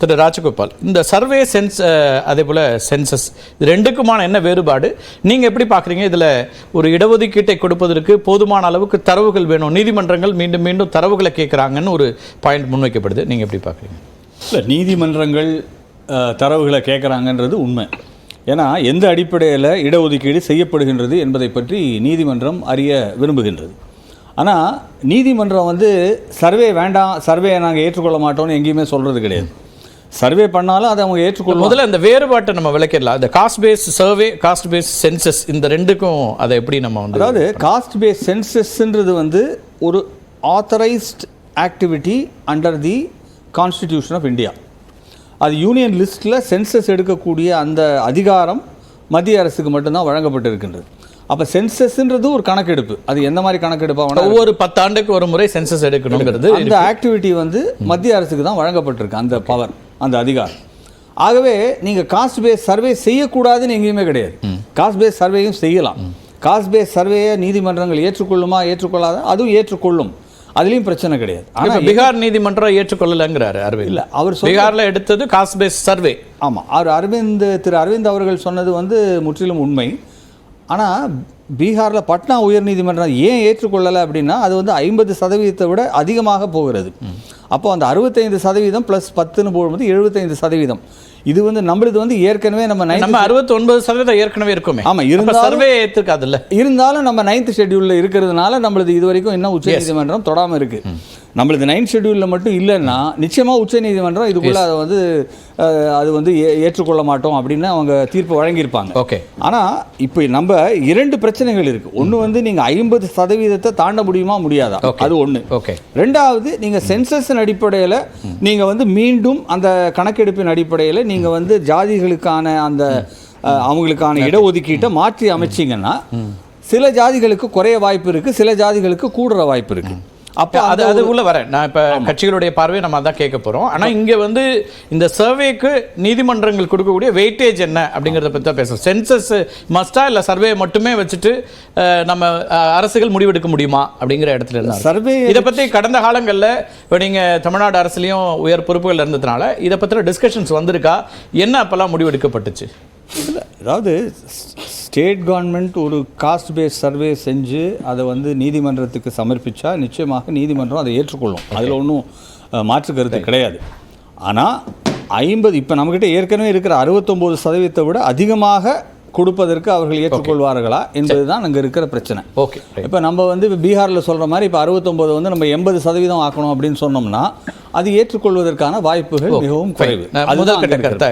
திரு ராஜகோபால் இந்த survey sense அதே போல் census இது ரெண்டுக்குமான என்ன வேறுபாடு? நீங்கள் எப்படி பார்க்குறீங்க? இதில் ஒரு இடஒதுக்கீட்டை கொடுப்பதற்கு போதுமான அளவுக்கு தரவுகள் வேணும். நீதிமன்றங்கள் மீண்டும் மீண்டும் தரவுகளை கேட்குறாங்கன்னு ஒரு பாயிண்ட் முன்வைக்கப்படுது. நீங்கள் எப்படி பார்க்குறீங்க? இல்லை நீதிமன்றங்கள் தரவுகளை கேட்குறாங்கன்றது உண்மை. ஏன்னா எந்த அடிப்படையில் இடஒதுக்கீடு செய்யப்படுகின்றது என்பதை பற்றி நீதிமன்றம் அறிய விரும்புகின்றது. ஆனால் நீதிமன்றம் வந்து சர்வே வேண்டாம் சர்வே நாங்கள் ஏற்றுக்கொள்ள மாட்டோம்னு எங்கேயுமே சொல்கிறது கிடையாது. சர்வே பண்ணாலும் அதை அவங்க ஏற்றுக்கொள்ளும் முதல்ல இந்த வேறுபாட்டை நம்ம விளக்கிடலாம். இந்த caste base survey caste base census இந்த ரெண்டுக்கும் அதை எப்படி நம்ம வந்து அதாவது காஸ்ட் பேஸ் சென்சஸ்ன்றது வந்து ஒரு authorised activity under the constitution of India அது யூனியன் லிஸ்ட்டில் சென்சஸ் எடுக்கக்கூடிய அந்த அதிகாரம் மத்திய அரசுக்கு மட்டும்தான் வழங்கப்பட்டிருக்கின்றது. அப்போ சென்சஸ்ன்றது ஒரு கணக்கெடுப்பு. அது எந்த மாதிரி கணக்கெடுப்பாக ஒவ்வொரு பத்தாண்டுக்கு ஒரு முறை சென்சஸ் எடுக்கணுங்கிறது அந்த ஆக்டிவிட்டி வந்து மத்திய அரசுக்கு தான் வழங்கப்பட்டிருக்கு அந்த பவர் அந்த அதிகாரம். ஆகவே நீங்கள் காஸ்ட் பேஸ் சர்வே செய்யக்கூடாதுன்னு எங்கேயுமே கிடையாது. காஸ்ட் பேஸ் சர்வேயும் செய்யலாம். காஸ்ட் பேஸ் சர்வேயை நீதிமன்றங்கள் ஏற்றுக்கொள்ளுமா ஏற்றுக்கொள்ளாத அதுவும் ஏற்றுக்கொள்ளும். அதுலேயும் பிரச்சனை கிடையாது. ஆனால் பீகார் நீதிமன்றம் ஏற்றுக்கொள்ளலங்கிறாரு அரவிந்த். இல்லை அவர் பீகார்ல எடுத்தது காஸ்ட் பேஸ் சர்வே ஆமாம் அவர் அரவிந்த் திரு அரவிந்த் அவர்கள் சொன்னது வந்து முற்றிலும் உண்மை. ஆனால் பீகாரில் பட்னா உயர்நீதிமன்றம் ஏன் ஏற்றுக்கொள்ளலை அப்படின்னா அது வந்து ஐம்பது சதவீதத்தை விட அதிகமாக போகிறது. அப்போ அந்த அறுபத்தைந்து சதவீதம் ப்ளஸ் பத்துன்னு போடும்போது எழுபத்தைந்து சதவீதம். இது வந்து நம்மளுது வந்து ஏற்கனவே நம்ம நம்ம அறுபத்தி ஒன்பது சதவீதம் ஏற்கனவே இருக்குமே. ஆமா, இருந்தாலும் சர்வே ஏத்துக்காதுல்ல இருந்தாலும் நம்ம நைன்த் ஷெட்யூலில் இருக்கிறதுனால நம்மளது இது வரைக்கும் இன்னும் உச்சநீதிமன்றம் தொடாமல் இருக்கு. நம்மளது நைன்த் ஷெட்யூலில் மட்டும் இல்லைன்னா நிச்சயமாக உச்சநீதிமன்றம் இதுக்குள்ள அதை வந்து அது வந்து ஏ- ஏற்றுக்கொள்ள மாட்டோம் அப்படின்னு அவங்க தீர்ப்பு வழங்கியிருப்பாங்க. ஓகே ஆனால் இப்போ நம்ம இரண்டு பிரச்சனைகள் இருக்கு. ஒன்று வந்து நீங்கள் ஐம்பது சதவீதத்தை தாண்ட முடியுமா முடியாதா. அது ஒன்று ஓகே ரெண்டாவது நீங்கள் சென்சஸின் அடிப்படையில் நீங்கள் வந்து மீண்டும் அந்த கணக்கெடுப்பின் அடிப்படையில் நீங்கள் வந்து ஜாதிகளுக்கான அந்த அவங்களுக்கான இடஒதுக்கீட்டை மாற்றி அமைச்சிங்கன்னா சில ஜாதிகளுக்கு குறைய வாய்ப்பு இருக்குது சில ஜாதிகளுக்கு கூடுற வாய்ப்பு இருக்குது அப்போ அது அது உள்ள வரேன். நான் இப்ப கட்சிகளுடைய பார்வையை நம்ம அதான் கேட்க போறோம். ஆனா இங்க வந்து இந்த சர்வேக்கு நீதிமன்றங்கள் கொடுக்கக்கூடிய வெயிட்டேஜ் என்ன அப்படிங்கறத பத்தி தான் பேசுறோம். சென்சஸ் மஸ்டா இல்ல சர்வே மட்டுமே வச்சுட்டு நம்ம அரசுகள் முடிவெடுக்க முடியுமா அப்படிங்கிற இடத்துல இருந்தாங்க சர்வே இதை பத்தி கடந்த காலங்கள்ல இப்போ நீங்க தமிழ்நாடு அரசுலயும் உயர் பொறுப்புகள் இருந்ததுனால இதை பத்தின டிஸ்கஷன்ஸ் வந்திருக்கா? என்ன அப்பெல்லாம் முடிவெடுக்கப்பட்டுச்சு? இல்ல, அதாவது ஸ்டேட் கவர்மெண்ட் ஒரு காஸ்ட் பேஸ் சர்வே செஞ்சு அதை வந்து நீதிமன்றத்துக்கு சமர்ப்பிச்சா நிச்சயமாக நீதிமன்றம் அதை ஏற்றுக்கொள்ளும். அதில் ஒன்றும் மாற்று கருத்து கிடையாது. ஆனால் ஐம்பது இப்போ நம்மக்கிட்ட ஏற்கனவே இருக்கிற அறுபத்தொம்போது சதவீதத்தை விட அதிகமாக கொடுப்பதற்கு அவர்கள் ஏற்றுக்கொள்வார்களா என்பதுதான் அங்கே இருக்கிற பிரச்சனை. ஓகே இப்போ நம்ம வந்து இப்போ பீகாரில் சொல்கிற மாதிரி இப்போ அறுபத்தொம்போது வந்து நம்ம எண்பது சதவீதம் ஆக்கணும் அப்படின்னு சொன்னோம்னா அது ஏற்றுக்கொள்வதற்கான வாய்ப்புகள் மிகவும் குறைவு.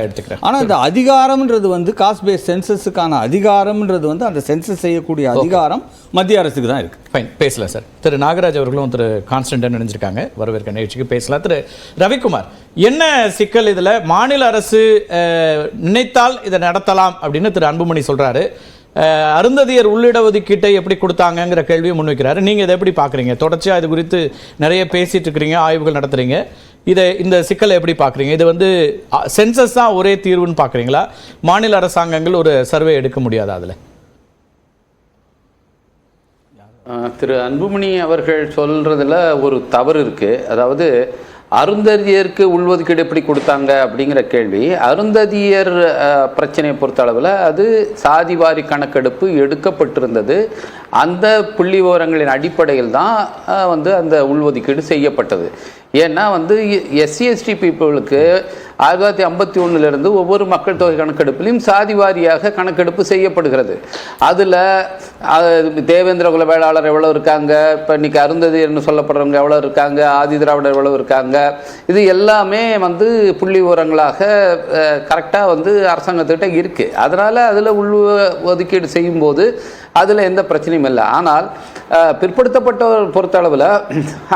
எடுத்துக்கிறேன். ஆனால் இந்த அதிகாரம்ன்றது வந்து காஸ்ட் பேஸ் சென்சஸுக்கான அதிகாரம்ன்றது வந்து அந்த சென்சஸ் செய்யக்கூடிய அதிகாரம் மத்திய அரசுக்கு தான் இருக்கு. ஃபைன் பேசலாம் சார் திரு நாகராஜ் அவர்களும் திரு கான்ஸ்டன்டன் நினைஞ்சிருக்காங்க வரவேற்க நிகழ்ச்சிக்கு பேசலாம். திரு ரவிக்குமார் என்ன சிக்கல் இதில்? மாநில அரசு நினைத்தால் இதை நடத்தலாம் அப்படின்னு திரு அன்புமணி சொல்றாரு. அஹ், அருந்ததியர் உள்ளிட ஒதுக்கீட்டை எப்படி கொடுத்தாங்கங்கிற கேள்வியை முன்வைக்கிறாரு. நீங்கள் இதை எப்படி பார்க்குறீங்க தொடர்ச்சியாக இது குறித்து நிறைய பேசிட்டு இருக்கிறீங்க ஆய்வுகள் நடத்துறீங்க. இதை இந்த சிக்கலை எப்படி பார்க்குறீங்க இது வந்து சென்சஸ் தான் ஒரே தீர்வுன்னு பார்க்குறீங்களா மாநில அரசாங்கங்கள் ஒரு சர்வே எடுக்க முடியாது அதில்? திரு அன்புமணி அவர்கள் சொல்றதுல ஒரு தவறு இருக்கு. அதாவது அருந்ததியருக்கு உள்ஒதுக்கீடு எப்படி கொடுத்தாங்க அப்படிங்கிற கேள்வி. அருந்ததியர் பிரச்சனையை பொறுத்த அளவில் அது சாதிவாரி கணக்கெடுப்பு எடுக்கப்பட்டிருந்தது. அந்த புள்ளி விவரங்களின் அடிப்படையில் தான் வந்து அந்த உள்ஒதுக்கீடு செய்யப்பட்டது. ஏன்னா வந்து எஸ்சி எஸ்டி பீப்புளுக்கு ஆயிரத்தி தொள்ளாயிரத்தி ஐம்பத்தி ஒன்றுலேருந்து ஒவ்வொரு மக்கள் தொகை கணக்கெடுப்பிலையும் சாதி வாரியாக கணக்கெடுப்பு செய்யப்படுகிறது. அதில் தேவேந்திர குல வேளாளர் எவ்வளோ இருக்காங்க? இப்போ இன்னைக்கு அருந்ததியர்னு சொல்லப்படுறவங்க எவ்வளோ இருக்காங்க? ஆதி திராவிடர் எவ்வளோ இருக்காங்க? இது எல்லாமே வந்து புள்ளி விவரங்களாக கரெக்டாக வந்து அரசாங்கத்திட்ட இருக்குது அதனால் அதில் உள் ஒதுக்கீடு செய்யும்போது அதில் எந்த பிரச்சனையும் இல்லை. ஆனால் பிற்படுத்தப்பட்டவர் பிற்படுத்தப்பட்டவர் பொறுத்தளவில்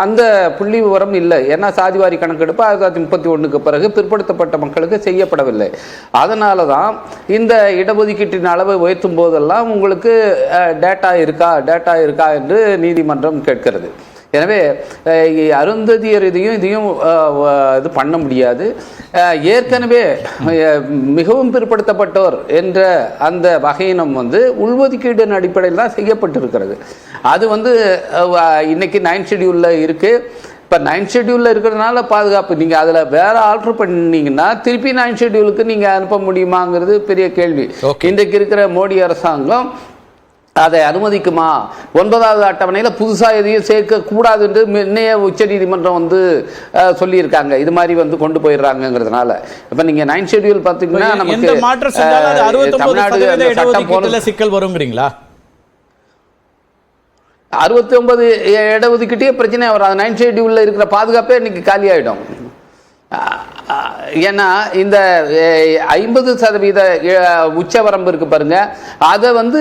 அந்த புள்ளி விவரம் இல்லை. ஏன்னா சாதிவாரி கணக்கெடுப்பு ஆயிரத்தி தொள்ளாயிரத்தி முப்பத்தி ஒன்றுக்கு பிறகு பிற்படுத்தப்பட்ட மக்களுக்கு செய்யப்படவில்லை. அதனால தான் இந்த இடஒதுக்கீட்டின் அளவை உயர்த்தும் போதெல்லாம் உங்களுக்கு டேட்டா இருக்கா டேட்டா இருக்கா என்று நீதிமன்றம் கேட்கிறது. எனவே அருந்ததியர் இதையும் இதையும் இது பண்ண முடியாது. ஏற்கனவே மிகவும் பிற்படுத்தப்பட்டோர் என்ற அந்த வகையினம் வந்து உள்ஒதுக்கீடு அடிப்படையில் தான் செய்யப்பட்டிருக்கிறது. அது வந்து இன்னைக்கு நைன் ஷெடியூலில் இருக்குது இப்போ நைன் ஷெட்யூலில் இருக்கிறதுனால பாதுகாப்பு நீங்கள் அதில் வேற ஆல்டர் பண்ணீங்கன்னா திருப்பி நைன் ஷெட்யூலுக்கு நீங்கள் அனுப்ப முடியுமாங்கிறது பெரிய கேள்வி. இன்றைக்கு இருக்கிற மோடி அரசாங்கம் அதை அனுமதிக்குமா? ஒன்பதாவது அட்டவணையில் புதுசாக எதையும் சேர்க்க கூடாது என்று முன்னைய உச்சநீதிமன்றம் வந்து அஹ், சொல்லியிருக்காங்க. இது மாதிரி வந்து கொண்டு போயிடுறாங்கங்கிறதுனால. இப்போ நீங்கள் நைன் ஷெட்யூல் பார்த்தீங்கன்னா நமக்கு அது தமிழ்நாடு சட்டம் போனது. சிக்கல் வருங்கிறீங்களா? அறுபத்தி ஒன்பது இடஒதுக்கீட்டே பிரச்சனை வராது. நைன் ஷெட்யூலில் இருக்கிற பாதுகாப்பே இன்னைக்கு காலி ஆகிடும் ஏன்னா இந்த ஐம்பது சதவீத உச்சவரம்பு இருக்கு பாருங்க. அதை வந்து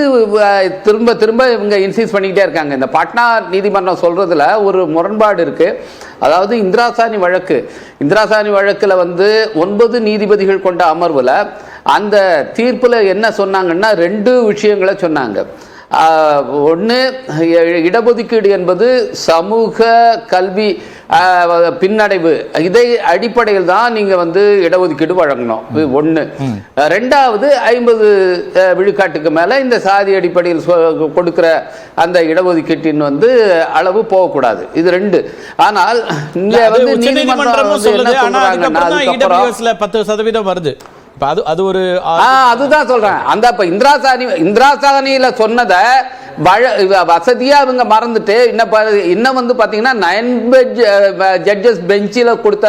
திரும்ப திரும்ப இவங்க இன்சீஸ் பண்ணிக்கிட்டே இருக்காங்க. இந்த பாட்னா நீதிமன்றம் சொல்றதுல ஒரு முரண்பாடு இருக்கு. அதாவது இந்திராசாணி வழக்கு. இந்திராசாணி வழக்கில் வந்து ஒன்பது நீதிபதிகள் கொண்ட அமர்வில் அந்த தீர்ப்பில் என்ன சொன்னாங்கன்னா ரெண்டு விஷயங்களை சொன்னாங்க. ஒன்று இடஒதுக்கீடு என்பது சமூக கல்வி பின்னடைவு. இதை அடிப்படையில் தான் நீங்கள் வந்து இடஒதுக்கீடு வழங்கணும். ஒன்று ரெண்டாவது ஐம்பது விழுக்காட்டுக்கு மேலே இந்த சாதி அடிப்படையில் கொடுக்கிற அந்த இடஒதுக்கீட்டின் வந்து அளவு போகக்கூடாது. இது ரெண்டு. ஆனால் இங்க வந்து நீதிமன்றம் என்ன சொல்றாங்கன்னா அதுக்கப்புறம் பத்து சதவீதம் வருது. இப்ப அது அது ஒரு அதுதான் சொல்றேன். அந்த இப்ப இந்திராசானி இந்திராசானியில சொன்னதை வழ வசதியா இவங்க மறந்துட்டு இன்னும் இன்னும் வந்து பாத்தீங்கன்னா நயன் பெஞ்ச் ஜட்ஜஸ் பெஞ்சில் கொடுத்த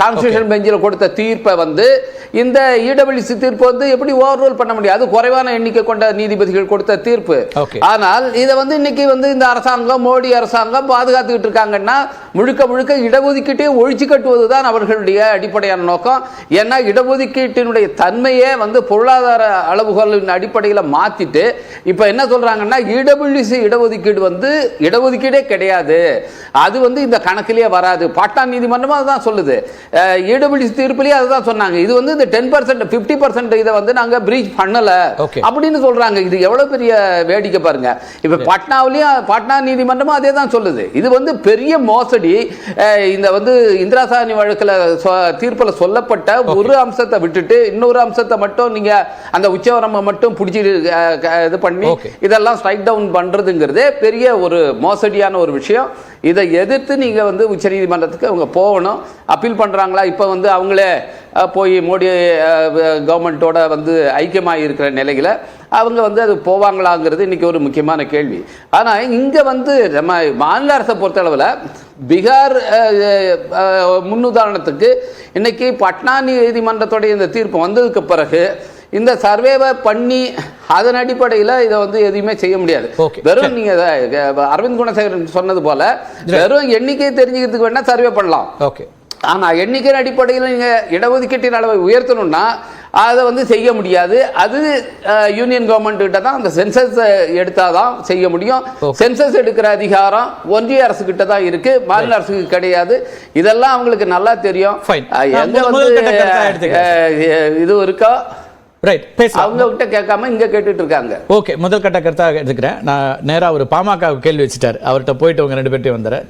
கான்ஸ்டியூஷன் பெஞ்சில் கொடுத்த தீர்ப்பை வந்து இந்த இடபிள்யூசி தீர்ப்பு வந்து எப்படி ஓவர் பண்ண முடியும்? அது குறைவான எண்ணிக்கை கொண்ட நீதிபதிகள் கொடுத்த தீர்ப்பு. ஆனால் இதை வந்து இன்னைக்கு வந்து இந்த அரசாங்கம் மோடி அரசாங்கம் பாதுகாத்துக்கிட்டு இருக்காங்கன்னா முழுக்க முழுக்க இடஒதுக்கீட்டை ஒழிச்சு கட்டுவது தான் அவர்களுடைய அடிப்படையான நோக்கம். ஏன்னா இடஒதுக்கீட்டினுடைய தன்மையே வந்து பொருளாதார அளவுகளின் அடிப்படையில் மாத்திட்டு இப்போ என்ன சொல்றாங்கன்னா இடபிள்யூசி இடஒதுக்கீடு வந்து இடஒதுக்கீடே கிடையாது. அது வந்து இந்த கணக்கிலேயே வராது. பாட்னா நீதிமன்றமும் அதுதான் சொல்லுது. இடபிள்யூசி தீர்ப்பிலேயே அதுதான் சொன்னாங்க. இது வந்து இந்த டென் பர்சன்ட் ஃபிஃப்டி பர்சன்ட் இதை வந்து நாங்க பிரீச் பண்ணல. அப்படின்னு சொல்றாங்க. இது எவ்வளவு பெரிய வேடிக்கை பாருங்க. இப்ப பட்னாவிலையும் பட்னா நீதிமன்றமும் அதே தான் சொல்லுது. இது வந்து பெரிய மோசடி. இந்த வந்து இந்திராசாணி வழக்குல தீர்ப்புல சொல்லப்பட்ட ஒரு அம்சத்தை விட்டுட்டு இன்னொரு அம்சத்தை மட்டும் நீங்க அந்த உச்சவரம்பை மட்டும் பிடிச்சி இது பண்ணி. இதெல்லாம் ஸ்ட்ரைக் டவுன் பண்றதுங்கிறதே பெரிய ஒரு மோசடியான ஒரு விஷயம். இதை எதிர்த்து நீங்க வந்து உச்சநீதிமன்றத்துக்கு அவங்க போகணும். அப்பீல் பண்றாங்களா? இப்போ வந்து அவங்களே போய் மோடி கவர்மெண்ட்டோட வந்து ஐக்கியமாக இருக்கிற நிலையில அவங்க வந்து அது போவாங்களாங்கிறது இன்னைக்கு ஒரு முக்கியமான கேள்வி. ஆனால் இங்கே வந்து நம்ம மாநில அரசை பொறுத்தளவில் பீகார் முன்னுதாரணத்துக்கு இன்னைக்கு பட்னா நீதிமன்றத்துடைய இந்த தீர்ப்பு வந்ததுக்கு பிறகு இந்த சர்வேவை பண்ணி அதன் அடிப்படையில் இதை வந்து எதுவுமே செய்ய முடியாது. வெறும் நீங்க அரவிந்த் குணசேகரன் சொன்னது போல வெறும் எண்ணிக்கையை தெரிஞ்சுக்கிறதுக்கு வேணா சர்வே பண்ணலாம். ஓகே. ஆனா எண்ணிக்கையின் அடிப்படையில் நீங்க இடஒதுக்கீட்டின் அளவை உயர்த்தணும்னா அதை வந்து செய்ய முடியாது. அது யூனியன் கவர்மெண்ட் கிட்ட தான் அந்த சென்சஸ் எடுத்தாதான் செய்ய முடியும். சென்சஸ் எடுக்கிற அதிகாரம் ஒன்றிய அரசு கிட்ட தான் இருக்கு. மாநில அரசுக்கு கிடையாது. இதெல்லாம் அவங்களுக்கு நல்லா தெரியும். எங்க வந்து இது இருக்கோ? ரைட் பேசலாம். அவங்க கிட்ட கேட்காம இங்க கேட்டுட்டு இருக்காங்க. ஓகே முதல் கட்ட கருத்தாக எடுத்துக்கிறேன். நான் நேரா ஒரு பாமக கேள்வி வச்சுட்டார். அவர்கிட்ட போயிட்டு உங்க ரெண்டு பேர்ட்டையும் வந்துடுறேன்.